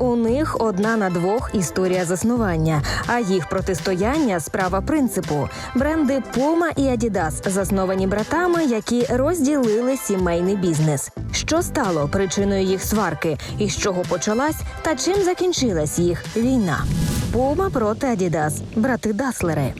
у них одна на двох історія заснування, а їх протистояння справа принципу. Бренди Puma і Adidas засновані братами, які розділили сімейний бізнес. Що стало причиною їх сварки, і з чого почалась, та чим закінчилась їх війна? Puma проти Adidas – брати Даслери.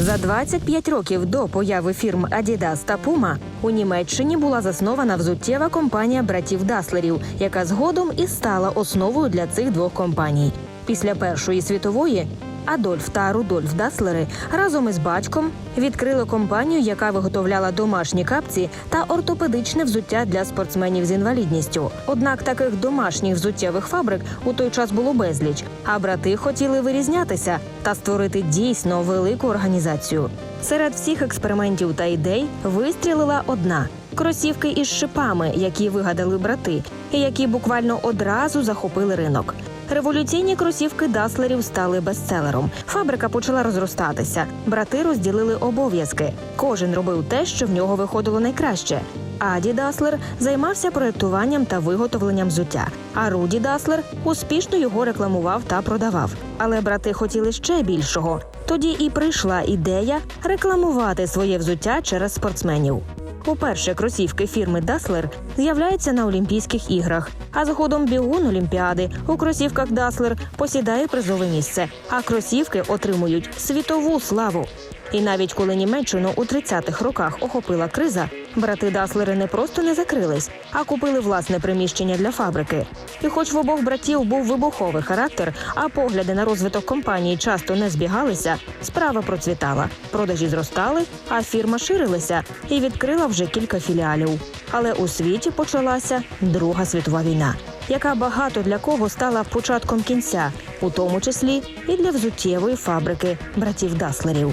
За 25 років до появи фірм Adidas та Puma у Німеччині була заснована взуттєва компанія братів Даслерів, яка згодом і стала основою для цих двох компаній. Після Першої світової Адольф та Рудольф Даслери разом із батьком відкрили компанію, яка виготовляла домашні капці та ортопедичне взуття для спортсменів з інвалідністю. Однак таких домашніх взуттєвих фабрик у той час було безліч, а брати хотіли вирізнятися та створити дійсно велику організацію. Серед всіх експериментів та ідей вистрілила одна кросівки із шипами, які вигадали брати, і які буквально одразу захопили ринок. Революційні кросівки Даслерів стали бестселером. Фабрика почала розростатися. Брати розділили обов'язки. Кожен робив те, що в нього виходило найкраще. Аді Даслер займався проєктуванням та виготовленням взуття. А Руді Даслер успішно його рекламував та продавав. Але брати хотіли ще більшого. Тоді і прийшла ідея рекламувати своє взуття через спортсменів. Уперше кросівки фірми Даслер з'являються на Олімпійських іграх, а згодом бігун Олімпіади у кросівках Даслер посідає призове місце, а кросівки отримують світову славу. І навіть коли Німеччину у 30-х роках охопила криза, брати Даслери не просто не закрились, а купили власне приміщення для фабрики. І, хоч в обох братів був вибуховий характер, а погляди на розвиток компанії часто не збігалися, справа процвітала. Продажі зростали, а фірма ширилася і відкрила вже кілька філіалів. Але у світі почалася Друга світова війна, яка багато для кого стала початком кінця, у тому числі і для взуттєвої фабрики братів Даслерів.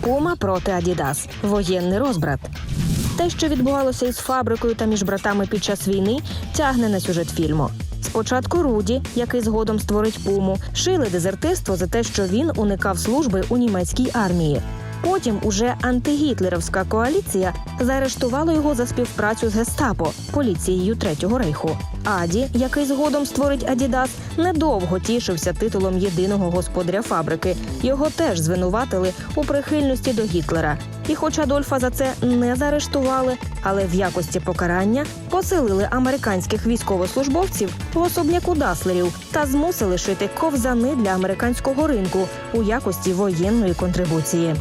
Пума проти Адідас воєнний розбрат. Те, що відбувалося із фабрикою та між братами під час війни, тягне на сюжет фільму. Спочатку Руді, який згодом створить пуму, шили дезертирство за те, що він уникав служби у німецькій армії. Потім уже антигітлерівська коаліція заарештувала його за співпрацю з гестапо поліцією Третього рейху. Аді, який згодом створить Адідас, недовго тішився титулом єдиного господаря фабрики. Його теж звинуватили у прихильності до Гітлера. І, хоч Адольфа за це не заарештували, але в якості покарання поселили американських військовослужбовців в особняку Даслерів та змусили шити ковзани для американського ринку у якості воєнної контрибуції.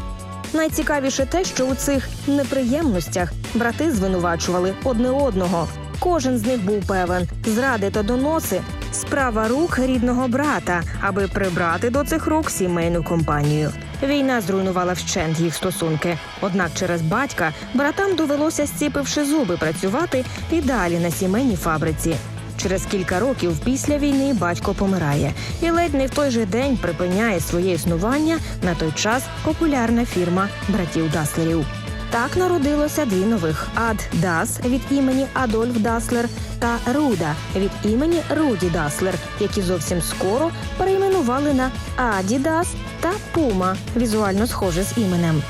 Найцікавіше те, що у цих неприємностях брати звинувачували одне одного. Кожен з них був певен, зради та доноси справа рук рідного брата, аби прибрати до цих рук сімейну компанію. Війна зруйнувала вщент їх стосунки. Однак через батька братам довелося, зціпивши зуби, працювати і далі на сімейній фабриці. Через кілька років після війни батько помирає, і ледь не в той же день припиняє своє існування на той час популярна фірма братів Даслерів. Так народилося дві нових Ад Дас від імені Адольф Даслер та Руда від імені Руді Даслер, які зовсім скоро перейменували на Адідас та Пума, візуально схоже з іменем.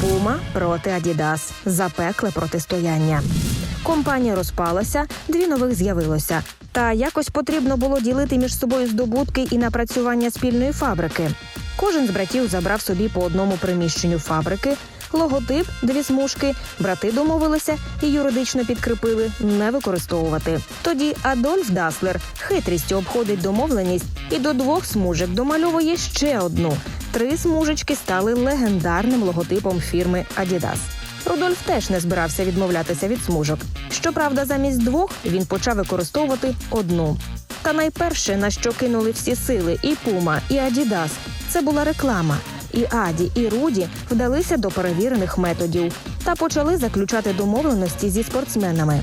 Пума проти Адідас запекле протистояння. Компанія розпалася, дві нових з'явилося. Та якось потрібно було ділити між собою здобутки і напрацювання спільної фабрики. Кожен з братів забрав собі по одному приміщенню фабрики. Логотип, дві смужки, брати домовилися і юридично підкріпили не використовувати. Тоді Адольф Даслер хитрістю обходить домовленість і до двох смужок домальовує ще одну. Три смужечки стали легендарним логотипом фірми Adidas. Рудольф теж не збирався відмовлятися від смужок. Щоправда, замість двох він почав використовувати одну. Та найперше, на що кинули всі сили, і Пума, і Адідас, це була реклама. І Аді, і Руді вдалися до перевірених методів та почали заключати домовленості зі спортсменами.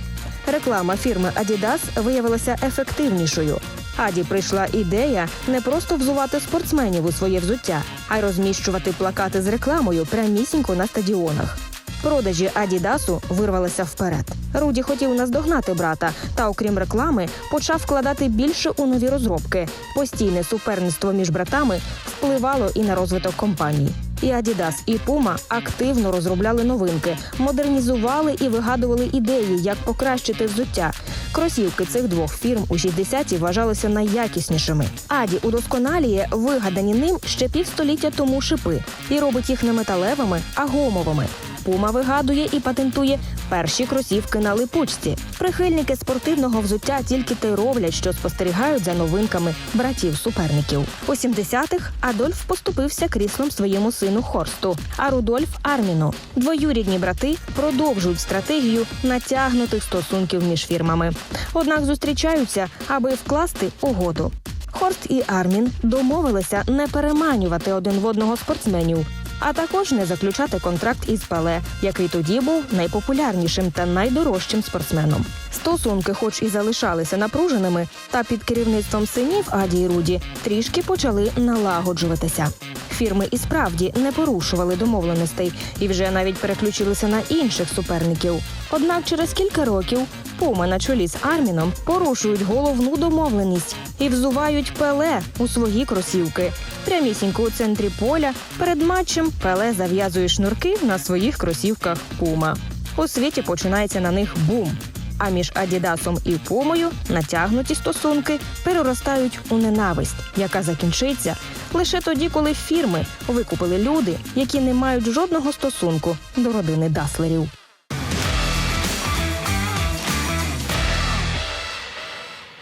Реклама фірми Adidas виявилася ефективнішою. Аді прийшла ідея не просто взувати спортсменів у своє взуття, а й розміщувати плакати з рекламою прямісінько на стадіонах. Продажі Адідасу вирвалися вперед. Руді хотів наздогнати брата, та, окрім реклами, почав вкладати більше у нові розробки. Постійне суперництво між братами впливало і на розвиток компаній. І Adidas, і Puma активно розробляли новинки, модернізували і вигадували ідеї, як покращити взуття. Кросівки цих двох фірм у 60-ті вважалися найякіснішими. Аді удосконалює вигадані ним ще півстоліття тому шипи і робить їх не металевими, а гумовими. Пума вигадує і патентує перші кросівки на липучці. Прихильники спортивного взуття тільки те роблять, що спостерігають за новинками братів-суперників. У 70-х Адольф поступився кріслом своєму сину Хорсту, а Рудольф Арміну. Двоюрідні брати продовжують стратегію натягнутих стосунків між фірмами. Однак зустрічаються, аби вкласти угоду. Хорст і Армін домовилися не переманювати один в одного спортсменів, а також не заключати контракт із Пеле, який тоді був найпопулярнішим та найдорожчим спортсменом. Стосунки, хоч і залишалися напруженими, та під керівництвом синів Аді і Руді трішки почали налагоджуватися. Фірми і справді не порушували домовленостей і вже навіть переключилися на інших суперників. Однак через кілька років Пума на чолі з Арміном порушують головну домовленість і взувають пеле у свої кросівки. Прямісінько у центрі поля перед матчем пеле зав'язує шнурки на своїх кросівках Пума. У світі починається на них бум. А між Адідасом і Пумою натягнуті стосунки переростають у ненависть, яка закінчиться лише тоді, коли фірми викупили люди, які не мають жодного стосунку до родини Даслерів.